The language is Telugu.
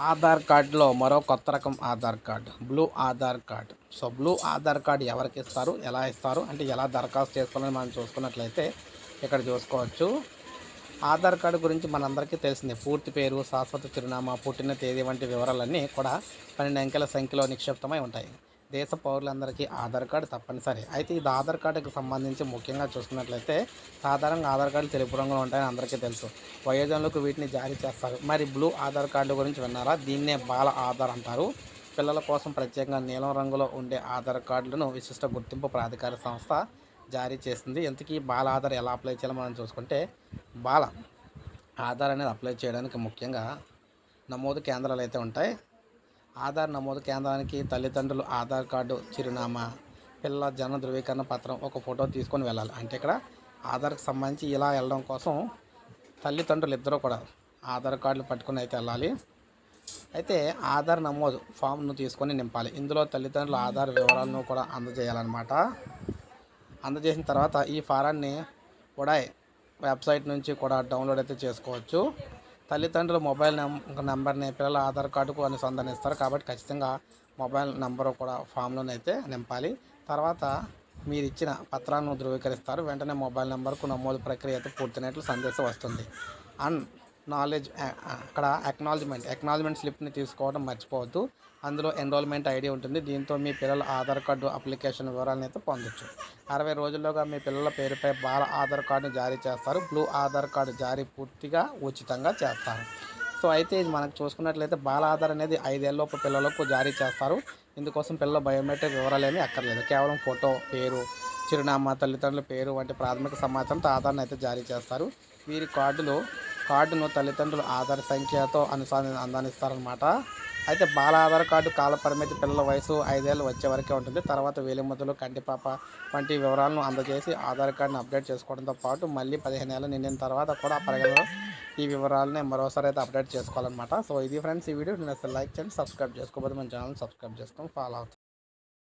ఆధార్ కార్డులో మరో కొత్త రకం Aadhaar card. Blue Aadhaar card. So blue Aadhaar card ఎవరికి ఇస్తారు? ఎలా ఇస్తారు? అంటే ఎలా దరఖాస్తు చేసుకోవాలని మనం చూసుకున్నట్లయితే ఇక్కడ చూసుకోవచ్చు. ఆధార్ కార్డు గురించి మనందరికీ తెలిసింది. పూర్తి పేరు శాశ్వత చిరునామా పుట్టిన తేదీ వంటి వివరాలన్నీ కూడా పన్నెండు అంకెల సంఖ్యలో నిక్షిప్తమై ఉంటాయి. దేశ పౌరులందరికీ ఆధార్ కార్డు తప్పనిసరి. అయితే ఇది ఆధార్ కార్డుకి సంబంధించి ముఖ్యంగా చూసుకున్నట్లయితే సాధారణంగా ఆధార్ కార్డులు తెలుపు రంగులో ఉంటాయని అందరికీ తెలుసు. వయోజనులకు వీటిని జారీ చేస్తారు. మరి బ్లూ ఆధార్ కార్డు గురించి విన్నారా? దీన్నే బాల ఆధార్ అంటారు. పిల్లల కోసం ప్రత్యేకంగా నీలం రంగులో ఉండే ఆధార్ కార్డులను విశిష్ట గుర్తింపు ప్రాధికార సంస్థ జారీ చేసింది. ఇంతకీ బాల ఆధార్ ఎలా అప్లై చేయాలో మనం చూసుకుంటే బాల ఆధార్ అనేది అప్లై చేయడానికి ముఖ్యంగా నమోదు కేంద్రాలు అయితే ఉంటాయి. ఆధార్ నమోదు కేంద్రానికి తల్లిదండ్రులు ఆధార్ కార్డు చిరునామా పిల్లల జన ధృవీకరణ పత్రం ఒక ఫోటో తీసుకొని వెళ్ళాలి. అంటే ఇక్కడ ఆధార్కి సంబంధించి ఇలా వెళ్ళడం కోసం తల్లిదండ్రులు ఇద్దరు కూడా ఆధార్ కార్డులు పట్టుకుని అయితే వెళ్ళాలి. అయితే ఆధార్ నమోదు ఫామ్ను తీసుకొని నింపాలి. ఇందులో తల్లిదండ్రుల ఆధార్ వివరాలను కూడా అందజేయాలన్నమాట. అందజేసిన తర్వాత ఈ ఫారాన్ని ఉడాయ్ వెబ్సైట్ నుంచి కూడా డౌన్లోడ్ అయితే చేసుకోవచ్చు. తల్లిదండ్రుల మొబైల్ నెంబర్ని పిల్లల ఆధార్ కార్డుకు అనుసంధానిస్తారు కాబట్టి ఖచ్చితంగా మొబైల్ నెంబరు కూడా ఫామ్లోనైతే నింపాలి. తర్వాత మీరు ఇచ్చిన పత్రాలను ధృవీకరిస్తారు. వెంటనే మొబైల్ నెంబర్కు నమోదు ప్రక్రియ అయితే పూర్తయినట్లు సందేశం వస్తుంది. అండ్ నాలెడ్జ్ అక్కడ అక్నాలజ్మెంట్ అక్నాలజ్మెంట్ స్లిప్ని తీసుకోవడం మర్చిపోవద్దు. అందులో ఎన్రోల్మెంట్ ఐడి ఉంటుంది. దీంతో మీ పిల్లల ఆధార్ కార్డు అప్లికేషన్ వివరాలను అయితే పొందొచ్చు. అరవై రోజుల్లోగా మీ పిల్లల పేరుపై బాల ఆధార్ కార్డును జారీ చేస్తారు. బ్లూ ఆధార్ కార్డు జారీ పూర్తిగా ఉచితంగా చేస్తారు. సో అయితే ఇది మనకు చూసుకున్నట్లయితే బాల ఆధార్ అనేది ఐదేళ్ళలోపు పిల్లలకు జారీ చేస్తారు. ఇందుకోసం పిల్లల బయోమెట్రిక్ వివరాలేమీ అక్కర్లేదు. కేవలం ఫోటో పేరు చిరునామా తల్లిదండ్రుల పేరు వంటి ప్రాథమిక సమాచారంతో ఆధార్ను అయితే జారీ చేస్తారు. వీరి కార్డులు కార్డును తల్లిదండ్రుల ఆధార్ సంఖ్యతో అనుసంధ అందానిస్తారనమాట అయితే బాల ఆధార్ కార్డు కాల పరిమితి పిల్లల వయసు ఐదేళ్ళు వచ్చే వరకే ఉంటుంది. తర్వాత వేలిముద్రలు కంటిపాప వంటి వివరాలను అందజేసి ఆధార్ కార్డును అప్డేట్ చేసుకోవడంతో పాటు మళ్ళీ పదిహేను ఏళ్ళు నిండిన తర్వాత కూడా పరిగణలో ఈ వివరాలని మరోసారి అయితే అప్డేట్ చేసుకోవాలన్నమాట. సో ఇది ఫ్రెండ్స్ ఈ వీడియో. నేను అసలు లైక్ చేయండి సబ్స్క్రైబ్ చేసుకోకపోతే మన ఛానల్ సబ్స్క్రైబ్ చేసుకొని ఫాలో అవుతుంది